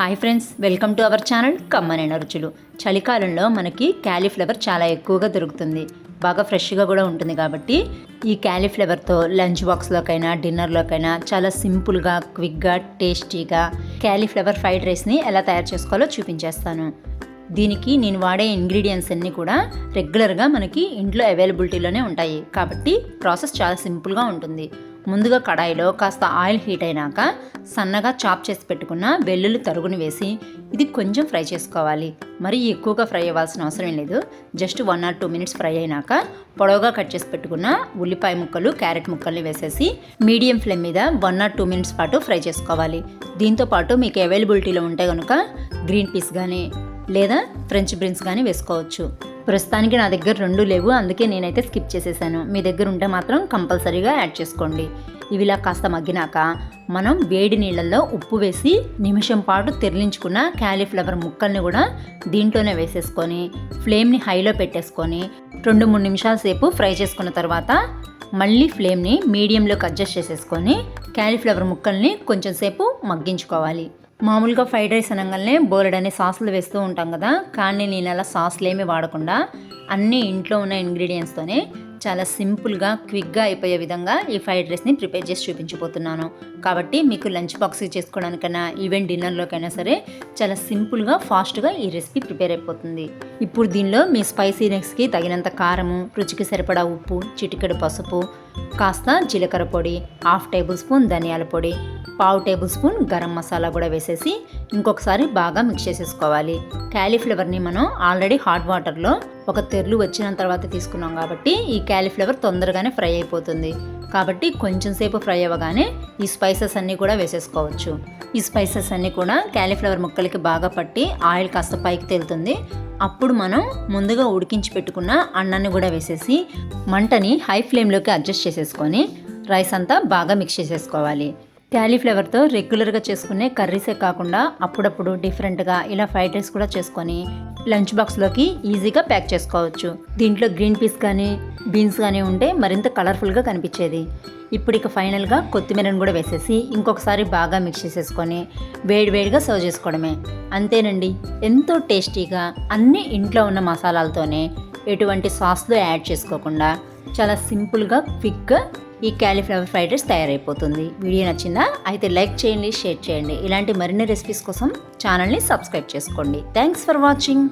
Hi friends welcome to our channel కమ్మనైన రుచులు చలికాలంలో మనకి క్యాలీఫ్లవర్ చాలా ఎక్కువగా దొరుకుతుంది. బాగా ఫ్రెష్గా కూడా ఉంటుంది కాబట్టి ఈ క్యాలీఫ్లవర్తో లంచ్ బాక్స్లోకైనా డిన్నర్లోకైనా చాలా సింపుల్గా క్విక్గా టేస్టీగా క్యాలీఫ్లవర్ ఫ్రైడ్ రైస్ని ఎలా తయారు చేసుకోవాలో చూపించేస్తాను. దీనికి నేను వాడే ఇంగ్రీడియంట్స్ అన్నీ కూడా రెగ్యులర్గా మనకి ఇంట్లో అవైలబిలిటీలోనే ఉంటాయి. కాబట్టి ప్రాసెస్ చాలా సింపుల్గా ఉంటుంది. ముందుగా కడాయిలో కాస్త ఆయిల్ హీట్ అయినాక సన్నగా చాప్ చేసి పెట్టుకున్న వెల్లుల్లి తరుగుని వేసి ఇది కొంచెం ఫ్రై చేసుకోవాలి. మరీ ఎక్కువగా ఫ్రై అవ్వాల్సిన అవసరం లేదు. Just one or two minutes fry అయినాక పొడవుగా కట్ చేసి పెట్టుకున్న ఉల్లిపాయ ముక్కలు క్యారెట్ ముక్కల్ని వేసేసి మీడియం ఫ్లేమ్ మీద వన్ ఆర్ టూ మినిట్స్ పాటు ఫ్రై చేసుకోవాలి. దీంతో పాటు మీకు అవైలబిలిటీలో ఉంటే కనుక గ్రీన్ పీస్ కానీ లేదా ఫ్రెంచ్ బ్రిన్స్ కానీ వేసుకోవచ్చు. ప్రస్తుతానికి నా దగ్గర రెండు లేవు. అందుకే నేనైతే స్కిప్ చేసేసాను. మీ దగ్గర ఉంటే మాత్రం కంపల్సరీగా యాడ్ చేసుకోండి. ఇవి ఇలా కాస్త మగ్గినాక మనం వేడి నీళ్ళల్లో ఉప్పు వేసి నిమిషం పాటు తెరలించుకున్న క్యాలీఫ్లవర్ ముక్కల్ని కూడా దీంట్లోనే వేసేసుకొని ఫ్లేమ్ని హైలో పెట్టేసుకొని రెండు మూడు నిమిషాల సేపు ఫ్రై చేసుకున్న తర్వాత మళ్ళీ ఫ్లేమ్ని మీడియంలోకి అడ్జస్ట్ చేసేసుకొని క్యాలీఫ్లవర్ ముక్కల్ని కొంచెం సేపు మగ్గించుకోవాలి. మామూలుగా ఫ్రైడ్ రైస్ అనగానే అనే సాసులు వేస్తూ ఉంటాం కదా కానీ నేను అలా సాసులు ఏమీ వాడకుండా అన్ని ఇంట్లో ఉన్న ఇంగ్రీడియంట్స్తోనే చాలా సింపుల్గా క్విక్గా అయిపోయే విధంగా ఈ ఫ్రైడ్ రైస్ని ప్రిపేర్ చేసి చూపించబోతున్నాను. కాబట్టి మీకు లంచ్ బాక్స్ చేసుకోవడానికైనా ఈవెన్ డిన్నర్లోకైనా సరే చాలా సింపుల్గా ఫాస్ట్గా ఈ రెసిపీ ప్రిపేర్ అయిపోతుంది. ఇప్పుడు దీనిలో మీ స్పైసీనెస్కి తగినంత కారము రుచికి సరిపడా ఉప్పు చిటికెడు పసుపు కాస్త జీలకర్ర పొడి హాఫ్ టేబుల్ స్పూన్ ధనియాల పొడి పావు టేబుల్ స్పూన్ గరం మసాలా కూడా వేసేసి ఇంకొకసారి బాగా మిక్స్ చేసేసుకోవాలి. క్యాలీఫ్లవర్ని మనం ఆల్రెడీ హాట్ వాటర్లో ఒక తెర్లు వచ్చిన తర్వాత తీసుకున్నాం కాబట్టి ఈ క్యాలీఫ్లవర్ తొందరగానే ఫ్రై అయిపోతుంది. కాబట్టి కొంచెం సేపు ఫ్రై అవ్వగానే ఈ స్పైసెస్ అన్నీ కూడా వేసేసుకోవచ్చు. ఈ స్పైసెస్ అన్నీ కూడా క్యాలీఫ్లవర్ ముక్కలకి బాగా పట్టి ఆయిల్ కాస్త పైకి తేలుతుంది. అప్పుడు మనం ముందుగా ఉడికించి పెట్టుకున్న అన్నాన్ని కూడా వేసేసి మంటని హై ఫ్లేమ్లోకి అడ్జస్ట్ చేసేసుకొని రైస్ అంతా బాగా మిక్స్ చేసేసుకోవాలి. క్యాలీఫ్లవర్తో రెగ్యులర్గా చేసుకునే కర్రీసే కాకుండా అప్పుడప్పుడు డిఫరెంట్గా ఇలా ఫ్రైడ్ రైస్ కూడా చేసుకొని లంచ్ బాక్స్లోకి ఈజీగా ప్యాక్ చేసుకోవచ్చు. దీంట్లో గ్రీన్ పీస్ కానీ బీన్స్ కానీ ఉంటే మరింత కలర్ఫుల్గా కనిపించేది. ఇప్పుడు ఇక ఫైనల్గా కొత్తిమీరను కూడా వేసేసి ఇంకొకసారి బాగా మిక్స్ చేసేసుకొని వేడివేడిగా సర్వ్ చేసుకోవడమే. అంతేనండి ఎంతో టేస్టీగా అన్ని ఇంట్లో ఉన్న మసాలాలతోనే ఎటువంటి సాస్లు యాడ్ చేసుకోకుండా చాలా సింపుల్గా క్విక్గా ఈ క్యాలీఫ్లవర్ ఫ్రైడ్ రైస్ తయారైపోతుంది. వీడియో నచ్చిందా? అయితే లైక్ చేయండి షేర్ చేయండి. ఇలాంటి మరిన్ని రెసిపీస్ కోసం ఛానల్ని సబ్స్క్రైబ్ చేసుకోండి. Thanks for watching